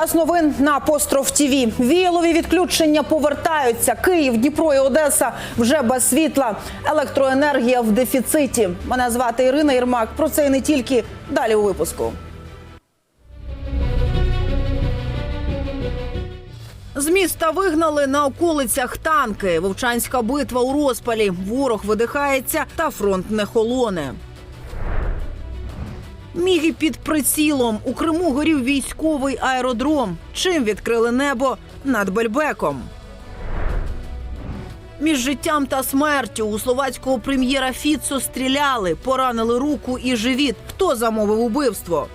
Час новин на Апостроф ТІВІ. Віялові відключення повертаються. Київ, Дніпро і Одеса вже без світла. Електроенергія в дефіциті. Мене звати Ірина Єрмак. Про це і не тільки далі у випуску. З міста вигнали на околицях танки. Вовчанська битва у розпалі. Ворог видихається та фронт не холоне. Міги під прицілом. У Криму горів військовий аеродром. Чим відкрили небо над Бельбеком. Між життям та смертю у словацького прем'єра Фіцо стріляли, поранили руку і живіт. Хто замовив убивство?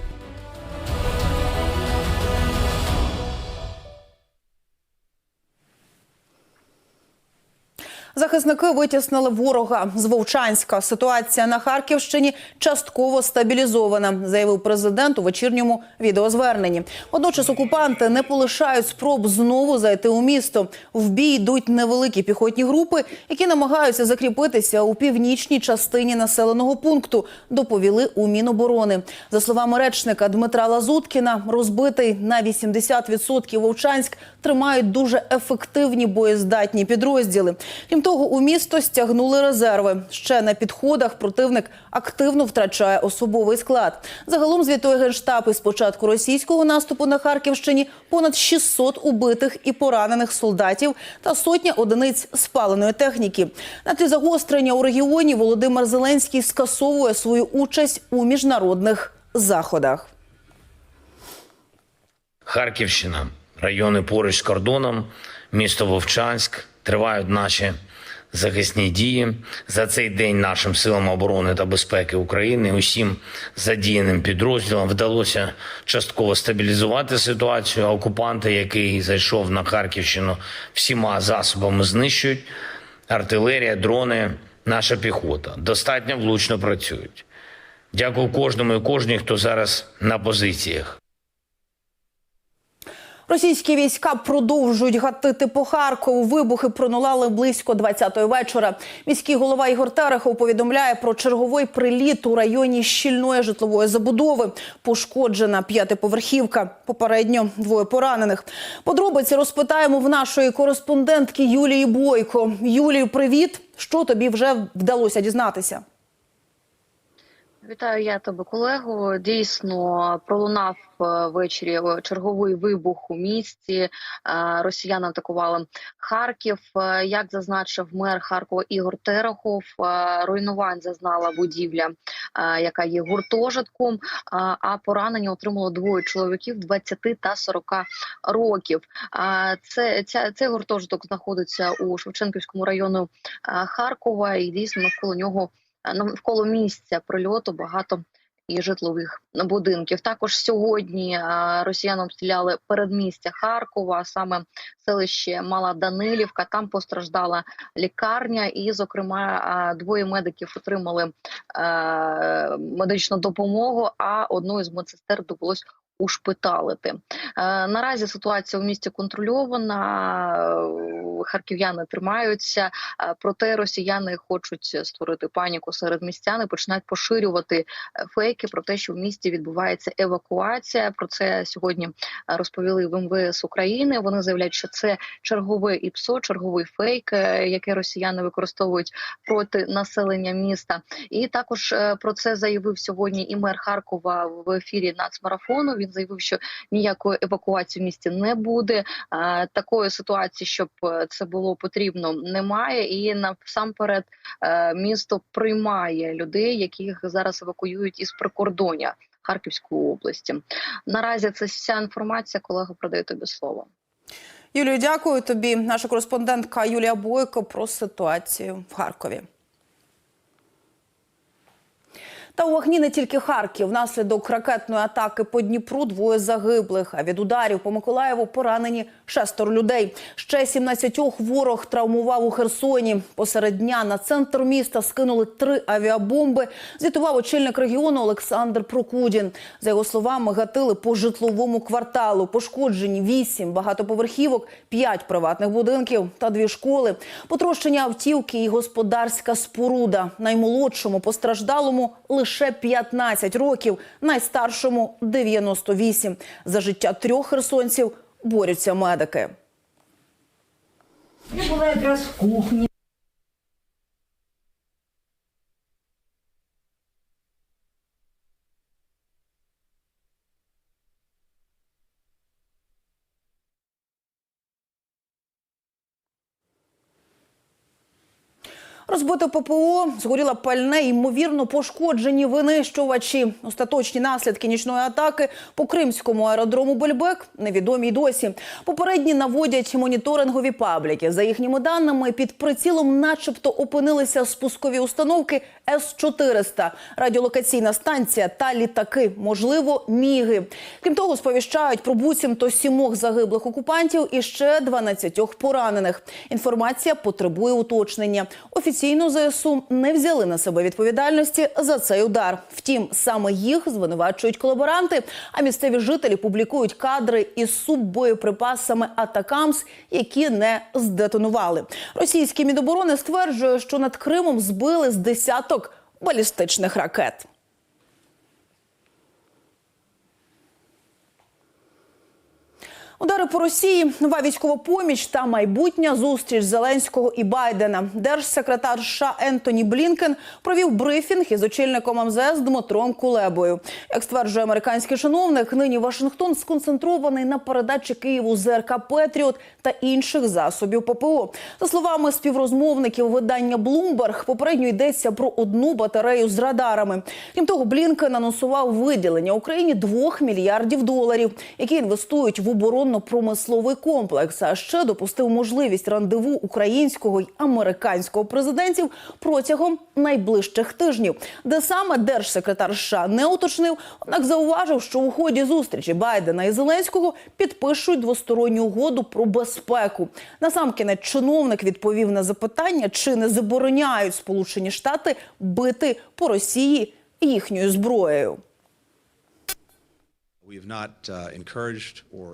Захисники витіснили ворога з Вовчанська. Ситуація на Харківщині частково стабілізована, заявив президент у вечірньому відеозверненні. Водночас окупанти не полишають спроб знову зайти у місто. В бій йдуть невеликі піхотні групи, які намагаються закріпитися у північній частині населеного пункту. Доповіли у Міноборони. За словами речника Дмитра Лазуткіна, розбитий на 80% Вовчанськ тримають дуже ефективні боєздатні підрозділи. Крім того, у місто стягнули резерви. Ще на підходах противник активно втрачає особовий склад. Загалом звітує генштаб із початку російського наступу на Харківщині понад 600 убитих і поранених солдатів та сотня одиниць спаленої техніки. На тлі загострення у регіоні Володимир Зеленський скасовує свою участь у міжнародних заходах. Харківщина, райони поруч з кордоном, місто Вовчанськ. Тривають наші захисні дії. За цей день нашим силам оборони та безпеки України усім задіяним підрозділам вдалося частково стабілізувати ситуацію. А окупанти, який зайшов на Харківщину, всіма засобами знищують. Артилерія, дрони, наша піхота достатньо влучно працюють. Дякую кожному і кожній, хто зараз на позиціях. Російські війська продовжують гатити по Харкову. Вибухи пронулали близько 20-ї вечора. Міський голова Ігор Терехов повідомляє про черговий приліт у районі щільної житлової забудови. Пошкоджена п'ятиповерхівка. Попередньо двоє поранених. Подробиці розпитаємо в нашої кореспондентки Юлії Бойко. Юлію, привіт! Що тобі вже вдалося дізнатися? Вітаю я тебе, колего. Дійсно пролунав е, ввечері е, черговий вибух у місті. Е, Росіяни атакували Харків. Як зазначив мер Харкова Ігор Терехов, руйнувань зазнала будівля, яка є гуртожитком. А поранення отримало двоє чоловіків 20 та 40 років. Це ця цей гуртожиток знаходиться у Шевченківському району Харкова, і дійсно навколо нього навколо місця прильоту багато і житлових будинків. Також сьогодні е, росіяни обстріляли передмістя Харкова, саме селище Мала Данилівка. Там постраждала лікарня, і, зокрема, е, двоє медиків отримали е, медичну допомогу. А одну із медсестер довелось ушпиталити. Е, наразі ситуація в місті контрольована. е, Харків'яни тримаються, е, проте росіяни хочуть створити паніку серед містян і починають поширювати фейки про те, що в місті відбувається евакуація. Про це сьогодні розповіли в МВС України. Вони заявляють, що це чергове ІПСО, черговий фейк, який росіяни використовують проти населення міста. І також про це заявив сьогодні і мер Харкова в ефірі нацмарафону. Він заявив, що ніякої евакуації в місті не буде. Такої ситуації, щоб е, це було потрібно, немає. І насамперед е, місто приймає людей, яких зараз евакуюють із прикордоння Харківської області. Наразі це вся інформація. Колега продає тобі слово. Юлію, дякую тобі. Наша кореспондентка Юлія Бойко про ситуацію в Харкові. Та у вогні не тільки Харків. Внаслідок ракетної атаки по Дніпру двоє загиблих. А від ударів по Миколаєву поранені шестеро людей. Ще 17 ворог травмував у Херсоні. Посеред дня на центр міста скинули три авіабомби. Звітував очільник регіону Олександр Прокудін. За його словами, гатили по житловому кварталу. Пошкоджені вісім багатоповерхівок, п'ять приватних будинків та дві школи. Потрощення автівки і господарська споруда. Наймолодшому постраждалому лише лише 15 років, найстаршому 98. За життя трьох херсонців борються медики. Я була якраз в кухні. Розбите ППО, згоріла пальне, ймовірно, пошкоджені винищувачі. Остаточні наслідки нічної атаки по кримському аеродрому Бельбек невідомі й досі. Попередні наводять моніторингові пабліки. За їхніми даними, під прицілом, начебто, опинилися спускові установки С-400, радіолокаційна станція та літаки, можливо, міги. Крім того, сповіщають про буцімто сімох загиблих окупантів і ще 12 поранених. Інформація потребує уточнення. Офіційно ЗСУ не взяли на себе відповідальності за цей удар. Втім, саме їх звинувачують колаборанти. А місцеві жителі публікують кадри із суббоєприпасами Атакамс, які не здетонували. Російські Мідоборони стверджує, що над Кримом збили з десяток балістичних ракет. Удари по Росії, нова військова поміч та майбутня зустріч Зеленського і Байдена. Держсекретар США Ентоні Блінкен провів брифінг із очільником МЗС Дмитром Кулебою. Як стверджує американський чиновник, нині Вашингтон сконцентрований на передачі Києву ЗРК Петріот та інших засобів ППО. За словами співрозмовників видання Bloomberg, попередньо йдеться про одну батарею з радарами. Крім того, Блінкен анонсував виділення Україні 2 мільярдів доларів, які інвестують в оборонно-промисловий комплекс. А ще допустив можливість рандеву українського й американського президентів протягом найближчих тижнів, де саме держсекретар США не уточнив, однак зауважив, що у ході зустрічі Байдена і Зеленського підпишуть двосторонню угоду про безпеку. Насамкінець чиновник відповів на запитання, чи не забороняють Сполучені Штати бити по Росії їхньою зброєю.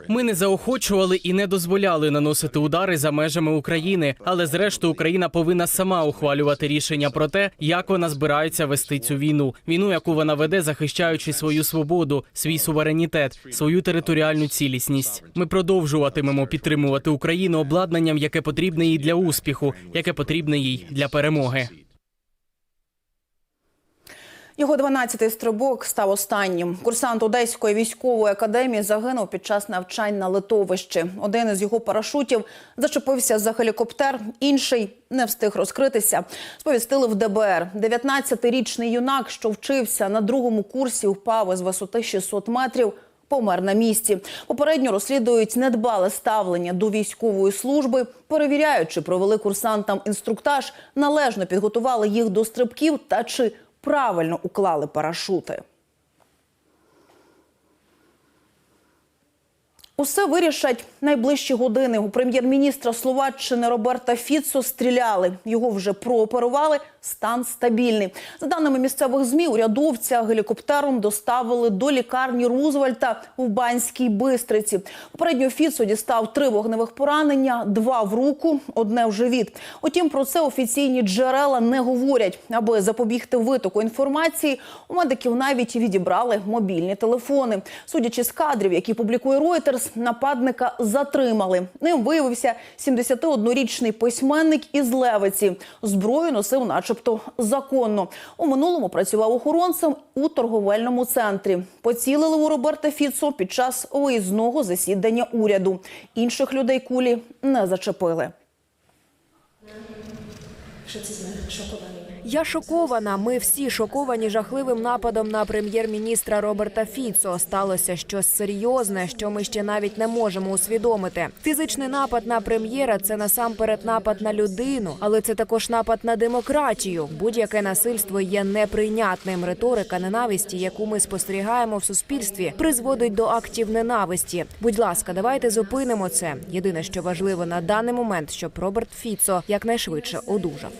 Ми не заохочували і не дозволяли наносити удари за межами України, але зрештою Україна повинна сама ухвалювати рішення про те, як вона збирається вести цю війну. Війну, яку вона веде, захищаючи свою свободу, свій суверенітет, свою територіальну цілісність. Ми продовжуватимемо підтримувати Україну обладнанням, яке потрібне їй для успіху, яке потрібне їй для перемоги. Його 12-й стрибок став останнім. Курсант Одеської військової академії загинув під час навчань на литовищі. Один із його парашутів зачепився за гелікоптер, інший не встиг розкритися. Сповістили в ДБР. 19-річний юнак, що вчився на другому курсі, впав із висоти 600 метрів. Помер на місці. Попередньо розслідують недбале ставлення до військової служби. Перевіряють, чи провели курсантам інструктаж, належно підготували їх до стрибків та чи правильно уклали парашути. Усе вирішать найближчі години. У прем'єр-міністра Словаччини Роберта Фіцо стріляли. Його вже прооперували. Стан стабільний. За даними місцевих змі, урядовця гелікоптером доставили до лікарні Рузвельта в Банській Бистриці. Попередньо Фіцо дістав три вогневих поранення, два в руку, одне в живіт. Утім, про це офіційні джерела не говорять. Аби запобігти витоку інформації, у медиків навіть відібрали мобільні телефони. Судячи з кадрів, які публікує Reuters, нападника затримали. Ним виявився 71-річний письменник із Левиці. Зброю носив, начебто, законно. У минулому працював охоронцем у торговельному центрі. Поцілили у Роберта Фіцо під час виїзного засідання уряду. Інших людей кулі не зачепили. Я шокована. Ми всі шоковані жахливим нападом на прем'єр-міністра Роберта Фіцо. Сталося щось серйозне, що ми ще навіть не можемо усвідомити. Фізичний напад на прем'єра це насамперед напад на людину, але це також напад на демократію. Будь-яке насильство є неприйнятним. Риторика ненависті, яку ми спостерігаємо в суспільстві, призводить до актів ненависті. Будь ласка, давайте зупинимо це. Єдине, що важливо на даний момент, щоб Роберт Фіцо якнайшвидше одужав.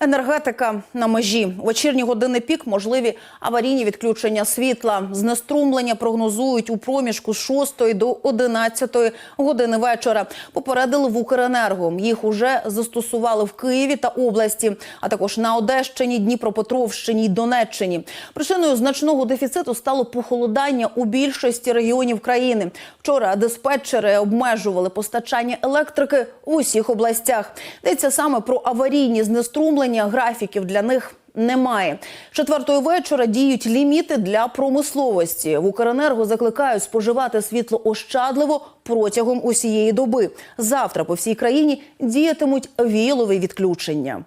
Енергетика на межі. Вечірні години пік можливі аварійні відключення світла. Знеструмлення прогнозують у проміжку з 6 до 11 години вечора. Попередили в Укренерго. Їх уже застосували в Києві та області, а також на Одещині, Дніпропетровщині й Донеччині. Причиною значного дефіциту стало похолодання у більшості регіонів країни. Вчора диспетчери обмежували постачання електрики в усіх областях. Йдеться саме про аварійні знеструмлення. Графіків для них немає. Четвертої вечора діють ліміти для промисловості. В Укренерго закликають споживати світло ощадливо протягом усієї доби. Завтра по всій країні діятимуть віялові відключення.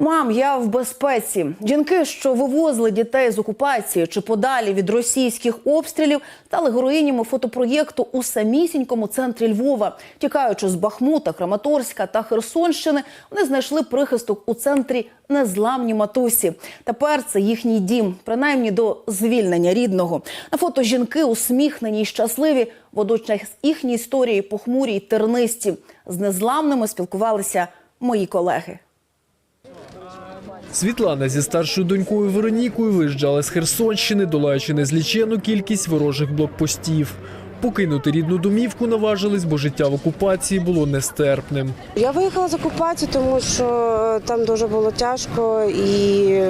Мам, я в безпеці. Жінки, що вивозили дітей з окупації чи подалі від російських обстрілів, стали героїнями фотопроєкту у самісінькому центрі Львова. Тікаючи з Бахмута, Краматорська та Херсонщини, вони знайшли прихисток у центрі незламні матусі. Тепер це їхній дім, принаймні до звільнення рідного. На фото жінки усміхнені й щасливі. Водночас їхні історії похмурі й тернисті. З незламними спілкувалися мої колеги. Світлана зі старшою донькою Веронікою виїжджала з Херсонщини, долаючи незліченну кількість ворожих блокпостів. Покинути рідну домівку наважились, бо життя в окупації було нестерпним. Я виїхала з окупації, тому що там дуже було тяжко і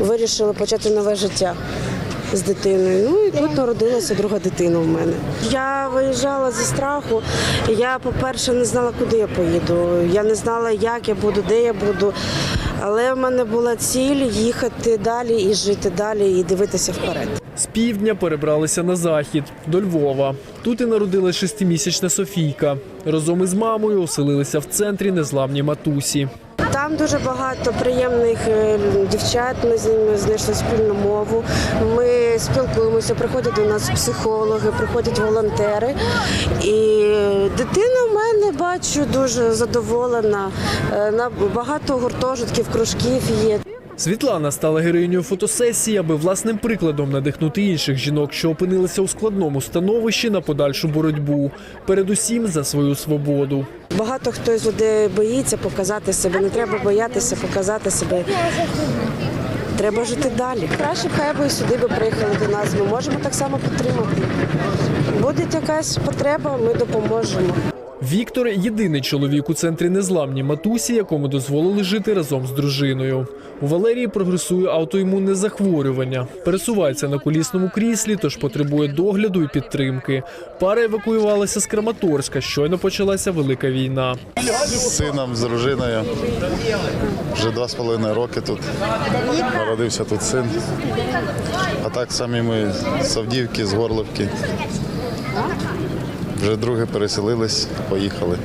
вирішила почати нове життя з дитиною. Ну і тут народилася друга дитина в мене. Я виїжджала зі страху. Я, по-перше, не знала, куди я поїду. Я не знала, як я буду, де я буду. Але в мене була ціль їхати далі і жити далі, і дивитися вперед. З півдня перебралися на захід до Львова. Тут і народилась шестимісячна Софійка. Разом із мамою оселилися в центрі незламні матусі. Там дуже багато приємних е, дівчат. Ми з ними знайшли спільну мову. Ми спілкуємося, приходять до нас психологи, приходять волонтери. І дитина в мене бачу дуже задоволена. Е, На багато гуртожитків, кружків є. Світлана стала героїнею фотосесії, аби власним прикладом надихнути інших жінок, що опинилися у складному становищі на подальшу боротьбу, передусім за свою свободу. Багато хто з людей боїться показати себе. Не треба боятися показати себе. Треба жити далі. Краще б хай би сюди би приїхали до нас. Ми можемо так само підтримати. Буде якась потреба, ми допоможемо. Віктор єдиний чоловік у центрі незламні матусі, якому дозволили жити разом з дружиною. У Валерії прогресує аутоімунне захворювання, пересувається на колісному кріслі, тож потребує догляду і підтримки. Пара евакуювалася з Краматорська. Щойно почалася велика війна. з сином, з дружиною. Вже два з половиною роки тут. Народився тут син. А так самі ми з Авдіївки, з Горловки. Вже друге переселились, поїхали.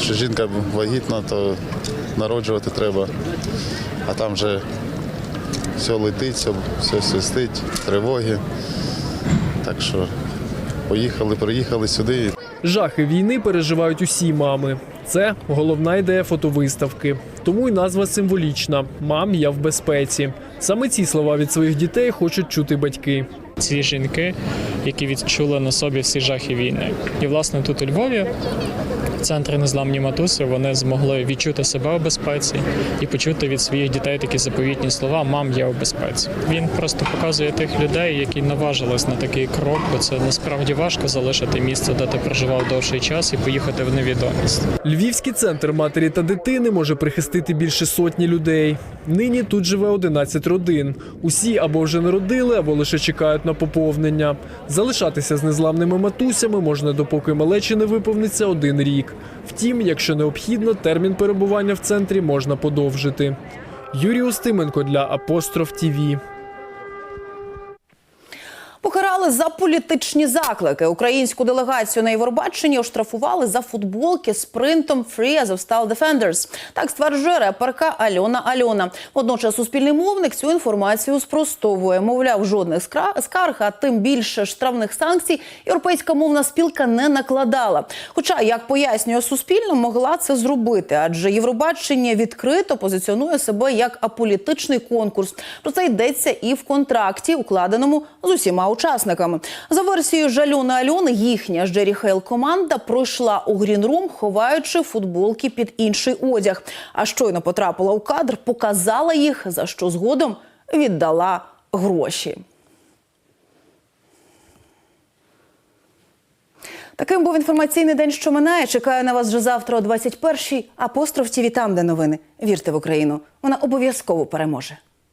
Що жінка вагітна, то народжувати треба. А там вже все летить, все, все свистить, тривоги. Так що поїхали, приїхали сюди. Жахи війни переживають усі мами. Це головна ідея фотовиставки. Тому й назва символічна Мам, я в безпеці. Саме ці слова від своїх дітей хочуть чути батьки. Ці жінки, які відчули на собі всі жахи війни. І власне тут у Львові. В Центрі незламні матуси вони змогли відчути себе у безпеці і почути від своїх дітей такі заповітні слова Мам, я у безпеці. Він просто показує тих людей, які наважились на такий крок, бо це насправді важко залишити місце, де ти проживав довший час, і поїхати в невідомість. Львівський центр матері та дитини може прихистити більше сотні людей. Нині тут живе 11 родин. Усі або вже народили, або лише чекають на поповнення. Залишатися з незламними матусями можна допоки малечі не виповниться один рік. Втім, якщо необхідно, термін перебування в центрі можна подовжити. Юрій Устименко для Апостроф ТІВІ. Покарали за політичні заклики. Українську делегацію на Євробаченні оштрафували за футболки з принтом «Free Azovstal Defenders». Так стверджує реперка Альона Альона. Водночас суспільний мовник цю інформацію спростовує. Мовляв, жодних скарг, а тим більше штрафних санкцій європейська мовна спілка не накладала. Хоча, як пояснює Суспільне, могла це зробити, адже Євробачення відкрито позиціонує себе як аполітичний конкурс. Про це йдеться і в контракті, укладеному з усіма учасниками. За версією Жалю на Альон, їхня Джері Хейл команда пройшла у грінрум, ховаючи футболки під інший одяг. А щойно потрапила у кадр, показала їх, за що згодом віддала гроші. Таким був інформаційний день, що минає. Чекаю на вас вже завтра о 21-й. Апостроф ТІВІ там, де новини. Вірте в Україну. Вона обов'язково переможе.